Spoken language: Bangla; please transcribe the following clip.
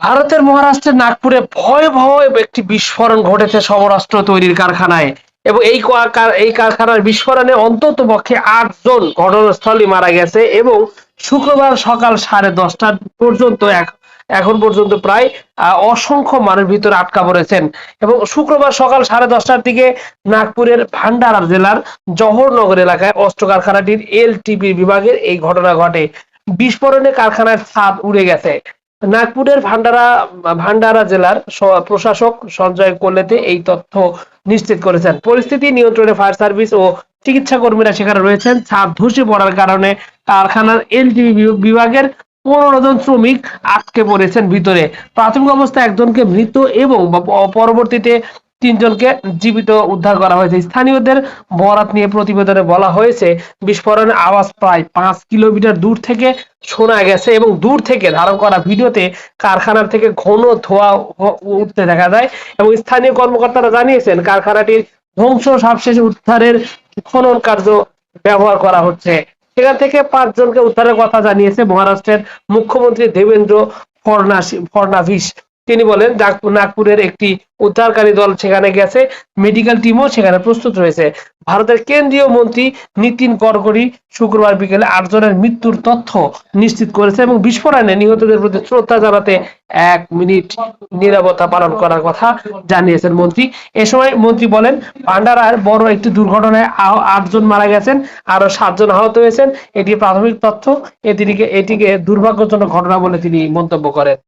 ভারতের মহারাষ্ট্রের নাগপুরে ভয় ভয় একটি বিস্ফোরণ ঘটেছে সমরাষ্ট্র তৈরির কারখানায়। এবং এই এই কারখানার বিস্ফোরণে অন্তত পক্ষে আটজন ঘটনাস্থলে মারা গেছে এবং শুক্রবার সকাল সাড়ে দশটা পর্যন্ত এক- এখন পর্যন্ত প্রায় অসংখ্য মানুষ ভিতরে আটকা পড়েছেন। এবং শুক্রবার সকাল সাড়ে দশটার দিকে নাগপুরের ভান্ডারা জেলার জহরনগর এলাকায় অস্ত্র কারখানাটির এলটিপি বিভাগের এই ঘটনা ঘটে। বিস্ফোরণে কারখানার ছাদ উড়ে গেছে। নাগপুরের ভান্ডারা ভান্ডারা জেলার প্রশাসক সঞ্জয় কোলেতে এই তথ্য নিশ্চিত করেছেন। পরিস্থিতি নিয়ন্ত্রণে ফায়ার সার্ভিস ও চিকিৎসা কর্মীরা সেখানে রয়েছেন। ছাদ ধসে পড়ার কারণে কারখানার এলটিভি বিভাগের পনেরো জন শ্রমিক আটকে পড়েছেন ভিতরে। প্রাথমিক অবস্থায় একজনকে মৃত এবং পরবর্তীতে তিনজনকে জীবিত উদ্ধার করা হয়েছে। স্থানীয়দের বরাত নিয়ে প্রতিবেদনে বলা হয়েছে বিস্ফোরণের আওয়াজ প্রায় পাঁচ কিলোমিটার দূর থেকে শোনা গেছে এবং দূর থেকে ধারণ করা ভিডিওতে কারখানার থেকে ঘন ধোঁয়া উঠতে দেখা যায় এবং স্থানীয় কর্মকর্তারা জানিয়েছেন, কারখানাটির ধ্বংস সবশেষ উদ্ধারের খনন কার্য ব্যবহার করা হচ্ছে। সেখান থেকে পাঁচজনকে উদ্ধারের কথা জানিয়েছে মহারাষ্ট্রের মুখ্যমন্ত্রী দেবেন্দ্র ফডনাসি- ফডনাভিস। তিনি বলেন নাগপুরের একটি উদ্ধারকারী দল সেখানে গেছে মেডিকেল টিমও সেখানে প্রস্তুত রয়েছে। ভারতের কেন্দ্রীয় মন্ত্রী নীতিন গডকরি শুক্রবার বিকেলে আটজনের মৃত্যুর তথ্য নিশ্চিত করেছে এবং বিস্ফোরণে নিহতদের প্রতি শ্রদ্ধা জানাতে এক মিনিট নিরাপত্তা পালন করার কথা জানিয়েছেন মন্ত্রী। এ সময় মন্ত্রী বলেন ভান্ডারার বড় একটি দুর্ঘটনায় আটজন মারা গেছেন আরও সাতজন আহত হয়েছেন। এটি প্রাথমিক তথ্য এটিকে এটিকে দুর্ভাগ্যজনক ঘটনা বলে তিনি মন্তব্য করেন।